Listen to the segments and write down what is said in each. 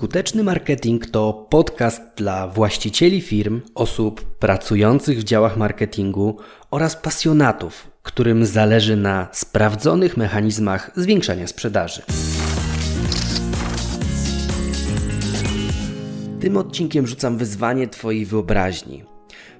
Skuteczny marketing to podcast dla właścicieli firm, osób pracujących w działach marketingu oraz pasjonatów, którym zależy na sprawdzonych mechanizmach zwiększania sprzedaży. Tym odcinkiem rzucam wyzwanie Twojej wyobraźni.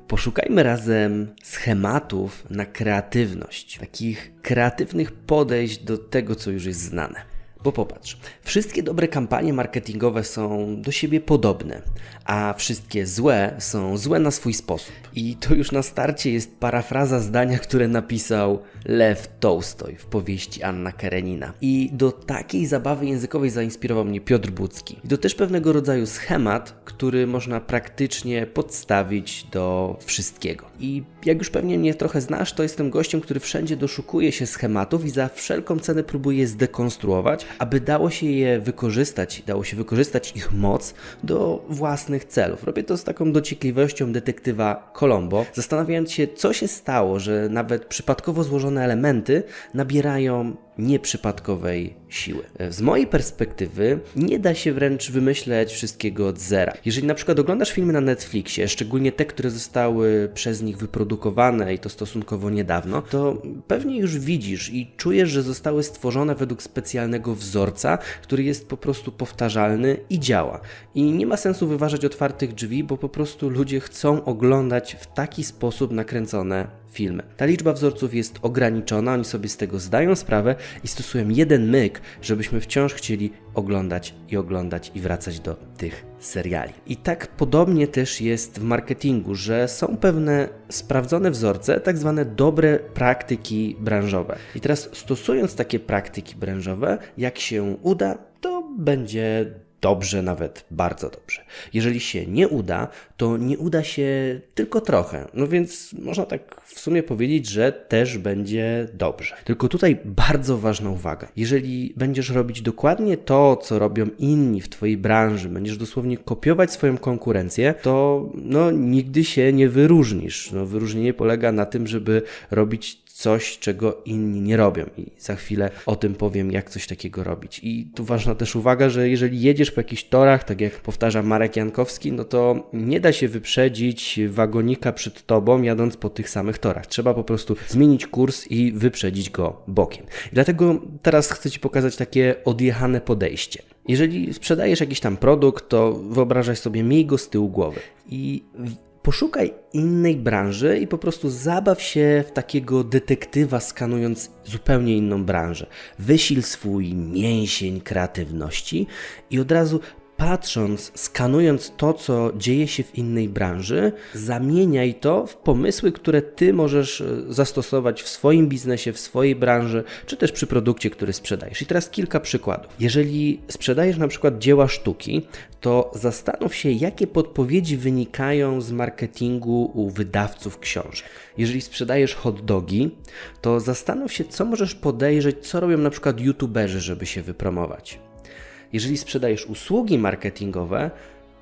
Poszukajmy razem schematów na kreatywność, takich kreatywnych podejść do tego, co już jest znane. Bo popatrz, wszystkie dobre kampanie marketingowe są do siebie podobne, a wszystkie złe są złe na swój sposób. I to już na starcie jest parafraza zdania, które napisał Lew Tolstoj w powieści Anna Karenina. I do takiej zabawy językowej zainspirował mnie Piotr Budzki. I to też pewnego rodzaju schemat, który można praktycznie podstawić do wszystkiego. I jak już pewnie mnie trochę znasz, to jestem gościem, który wszędzie doszukuje się schematów i za wszelką cenę próbuje je zdekonstruować, aby dało się je wykorzystać, dało się wykorzystać ich moc do własnych celów. Robię to z taką dociekliwością detektywa Colombo, zastanawiając się, co się stało, że nawet przypadkowo złożone elementy nabierają nieprzypadkowej siły. Z mojej perspektywy nie da się wręcz wymyśleć wszystkiego od zera. Jeżeli na przykład oglądasz filmy na Netflixie, szczególnie te, które zostały przez nich wyprodukowane i to stosunkowo niedawno, to pewnie już widzisz i czujesz, że zostały stworzone według specjalnego wzorca, który jest po prostu powtarzalny i działa. I nie ma sensu wyważać otwartych drzwi, bo po prostu ludzie chcą oglądać w taki sposób nakręcone filmy. Ta liczba wzorców jest ograniczona, oni sobie z tego zdają sprawę i stosują jeden myk, żebyśmy wciąż chcieli oglądać i oglądać i wracać do tych seriali. I tak podobnie też jest w marketingu, że są pewne sprawdzone wzorce, tak zwane dobre praktyki branżowe. I teraz stosując takie praktyki branżowe, jak się uda, to będzie dobrze, nawet bardzo dobrze. Jeżeli się nie uda, to nie uda się tylko trochę. No więc można tak w sumie powiedzieć, że też będzie dobrze. Tylko tutaj bardzo ważna uwaga. Jeżeli będziesz robić dokładnie to, co robią inni w Twojej branży, będziesz dosłownie kopiować swoją konkurencję, to no, nigdy się nie wyróżnisz. No, wyróżnienie polega na tym, żeby robić coś, czego inni nie robią. I za chwilę o tym powiem, jak coś takiego robić. I tu ważna też uwaga, że jeżeli jedziesz po jakichś torach, tak jak powtarza Marek Jankowski, no to nie da się wyprzedzić wagonika przed tobą, jadąc po tych samych torach. Trzeba po prostu zmienić kurs i wyprzedzić go bokiem. I dlatego teraz chcę Ci pokazać takie odjechane podejście. Jeżeli sprzedajesz jakiś tam produkt, to wyobrażaj sobie, miej go z tyłu głowy. I Poszukaj innej branży i po prostu zabaw się w takiego detektywa, skanując zupełnie inną branżę. Wysil swój mięsień kreatywności i od razu patrząc, skanując to, co dzieje się w innej branży, zamieniaj to w pomysły, które ty możesz e, zastosować w swoim biznesie, w swojej branży, czy też przy produkcie, który sprzedajesz. I teraz kilka przykładów. Jeżeli sprzedajesz na przykład dzieła sztuki, to zastanów się, jakie podpowiedzi wynikają z marketingu u wydawców książek. Jeżeli sprzedajesz hot dogi, to zastanów się, co możesz podejrzeć, co robią na przykład youtuberzy, żeby się wypromować. Jeżeli sprzedajesz usługi marketingowe,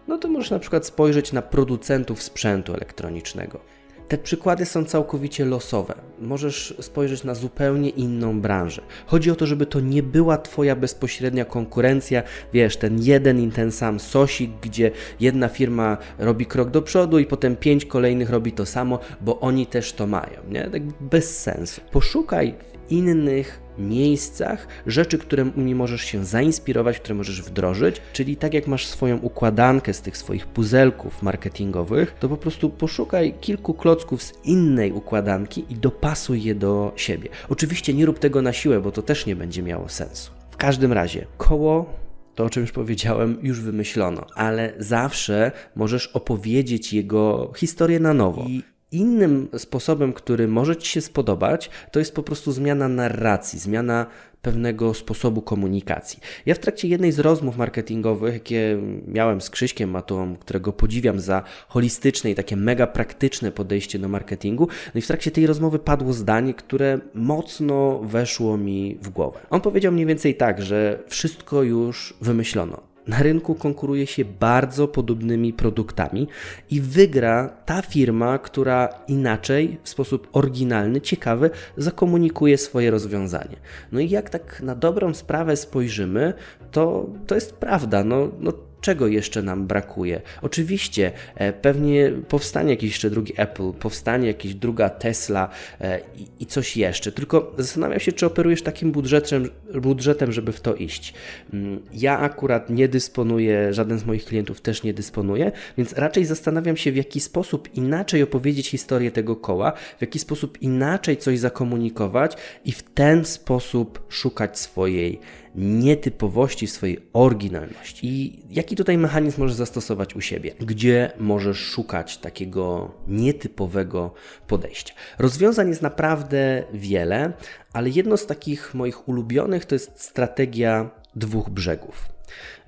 no to możesz na przykład spojrzeć na producentów sprzętu elektronicznego. Te przykłady są całkowicie losowe. Możesz spojrzeć na zupełnie inną branżę. Chodzi o to, żeby to nie była Twoja bezpośrednia konkurencja, wiesz, ten jeden i ten sam sosik, gdzie jedna firma robi krok do przodu i potem pięć kolejnych robi to samo, bo oni też to mają. Nie? Tak bez sensu. Poszukaj w innych miejscach, rzeczy, którymi możesz się zainspirować, które możesz wdrożyć, czyli tak jak masz swoją układankę z tych swoich puzelków marketingowych, to po prostu poszukaj kilku klocków z innej układanki i dopasuj je do siebie. Oczywiście nie rób tego na siłę, bo to też nie będzie miało sensu. W każdym razie, koło to, o czym już powiedziałem, już wymyślono, ale zawsze możesz opowiedzieć jego historię na nowo. I Innym sposobem, który może Ci się spodobać, to jest po prostu zmiana narracji, zmiana pewnego sposobu komunikacji. Ja w trakcie jednej z rozmów marketingowych, jakie miałem z Krzyśkiem Matułą, którego podziwiam za holistyczne i takie mega praktyczne podejście do marketingu, no i w trakcie tej rozmowy padło zdanie, które mocno weszło mi w głowę. On powiedział mniej więcej tak, że wszystko już wymyślono na rynku konkuruje się bardzo podobnymi produktami i wygra ta firma, która inaczej, w sposób oryginalny, ciekawy, zakomunikuje swoje rozwiązanie. No i jak tak na dobrą sprawę spojrzymy, to, to jest prawda. No, no czego jeszcze nam brakuje. Oczywiście e, pewnie powstanie jakiś jeszcze drugi Apple, powstanie jakaś druga Tesla e, i, coś jeszcze. Tylko zastanawiam się, czy operujesz takim budżetem, budżetem, żeby w to iść. Mm, Ja akurat nie dysponuję, żaden z moich klientów też nie dysponuje, więc raczej zastanawiam się, w jaki sposób inaczej opowiedzieć historię tego koła, w jaki sposób inaczej coś zakomunikować i w ten sposób szukać swojej nietypowości, swojej oryginalności. I jaki tutaj mechanizm możesz zastosować u siebie? Gdzie możesz szukać takiego nietypowego podejścia? Rozwiązań jest naprawdę wiele, ale jedno z takich moich ulubionych to jest strategia dwóch brzegów.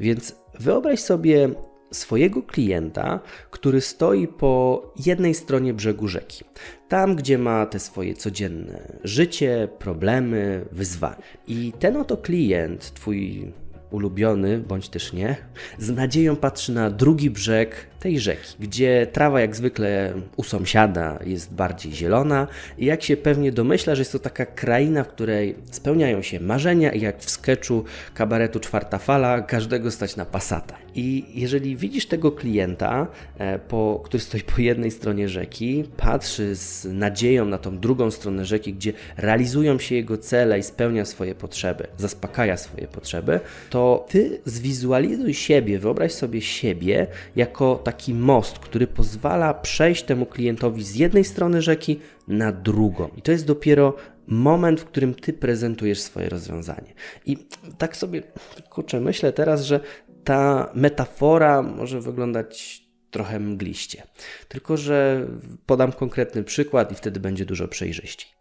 Więc wyobraź sobie swojego klienta, który stoi po jednej stronie brzegu rzeki. Tam, gdzie ma te swoje codzienne życie, problemy, wyzwania. I ten oto klient, twój ulubiony, bądź też nie, z nadzieją patrzy na drugi brzeg tej rzeki, gdzie trawa jak zwykle u sąsiada jest bardziej zielona i jak się pewnie domyśla, że jest to taka kraina, w której spełniają się marzenia i jak w sketchu kabaretu Czwarta Fala, każdego stać na pasata. I jeżeli widzisz tego klienta, e, po, który stoi po jednej stronie rzeki, patrzy z nadzieją na tą drugą stronę rzeki, gdzie realizują się jego cele i spełnia swoje potrzeby, zaspokaja swoje potrzeby, to ty zwizualizuj siebie, wyobraź sobie siebie jako taki most, który pozwala przejść temu klientowi z jednej strony rzeki na drugą. I to jest dopiero moment, w którym ty prezentujesz swoje rozwiązanie. I tak sobie, kurczę, myślę teraz, że ta metafora może wyglądać trochę mgliście. Tylko, że podam konkretny przykład i wtedy będzie dużo przejrzyściej.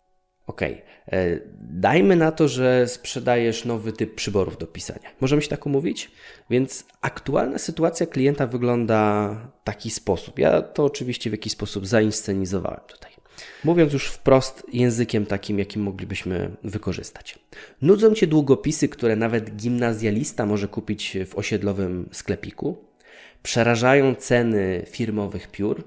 Ok, dajmy na to, że sprzedajesz nowy typ przyborów do pisania. Możemy się tak umówić? Więc aktualna sytuacja klienta wygląda w taki sposób. Ja to oczywiście w jakiś sposób zainscenizowałem tutaj. Mówiąc już wprost językiem takim, jakim moglibyśmy wykorzystać. Nudzą cię długopisy, które nawet gimnazjalista może kupić w osiedlowym sklepiku. Przerażają ceny firmowych piór,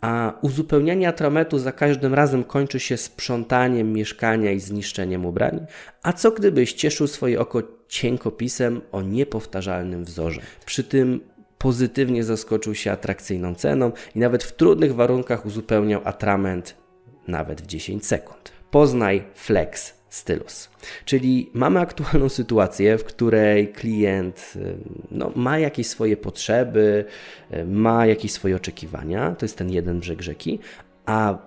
a uzupełnianie atramentu za każdym razem kończy się sprzątaniem mieszkania i zniszczeniem ubrań. A co gdybyś cieszył swoje oko cienkopisem o niepowtarzalnym wzorze? Przy tym pozytywnie zaskoczył się atrakcyjną ceną i nawet w trudnych warunkach uzupełniał atrament nawet w 10 sekund. Poznaj Flex Stylus. Czyli mamy aktualną sytuację, w której klient no, ma jakieś swoje potrzeby, ma jakieś swoje oczekiwania, to jest ten jeden brzeg rzeki, a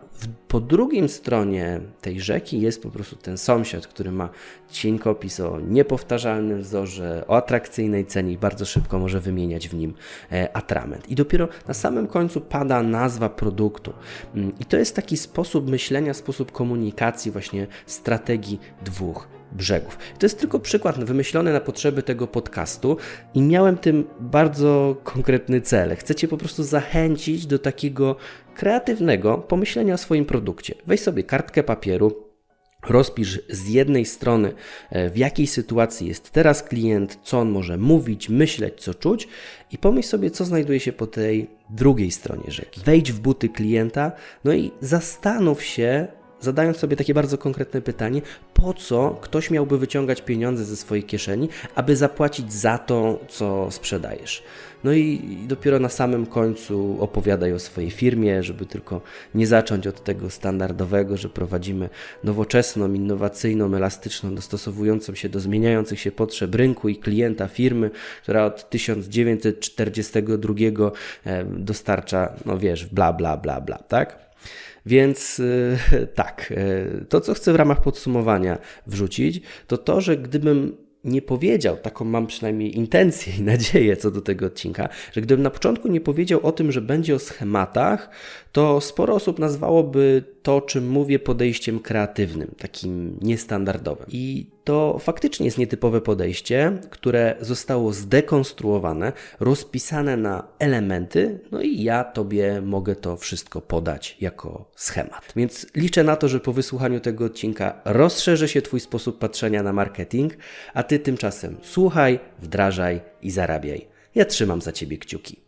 po drugim stronie tej rzeki jest po prostu ten sąsiad, który ma cienkopis o niepowtarzalnym wzorze, o atrakcyjnej cenie i bardzo szybko może wymieniać w nim e, atrament. I dopiero na samym końcu pada nazwa produktu. Mm, I to jest taki sposób myślenia, sposób komunikacji, właśnie strategii dwóch brzegów. To jest tylko przykład wymyślony na potrzeby tego podcastu i miałem tym bardzo konkretny cel. Chcę Cię po prostu zachęcić do takiego kreatywnego pomyślenia o swoim produkcie. Weź sobie kartkę papieru, Rozpisz z jednej strony, e, w jakiej sytuacji jest teraz klient, co on może mówić, myśleć, co czuć, i pomyśl sobie, co znajduje się po tej drugiej stronie rzeki. Wejdź w buty klienta, no i zastanów się, zadając sobie takie bardzo konkretne pytanie, po co ktoś miałby wyciągać pieniądze ze swojej kieszeni, aby zapłacić za to, co sprzedajesz. No i dopiero na samym końcu opowiadaj o swojej firmie, żeby tylko nie zacząć od tego standardowego, że prowadzimy nowoczesną, innowacyjną, elastyczną, dostosowującą się do zmieniających się potrzeb rynku i klienta firmy, która od 1942 e, dostarcza, no wiesz, bla, bla, bla, bla, tak? Więc yy, tak, yy, to co chcę w ramach podsumowania wrzucić, to to, że gdybym nie powiedział, taką mam przynajmniej intencję i nadzieję co do tego odcinka, że gdybym na początku nie powiedział o tym, że będzie o schematach, to sporo osób nazwałoby to, czym mówię, podejściem kreatywnym, takim niestandardowym. I to faktycznie jest nietypowe podejście, które zostało zdekonstruowane, rozpisane na elementy, no i ja Tobie mogę to wszystko podać jako schemat. Więc liczę na to, że po wysłuchaniu tego odcinka rozszerzy się Twój sposób patrzenia na marketing, a Ty tymczasem słuchaj, wdrażaj i zarabiaj. Ja trzymam za Ciebie kciuki.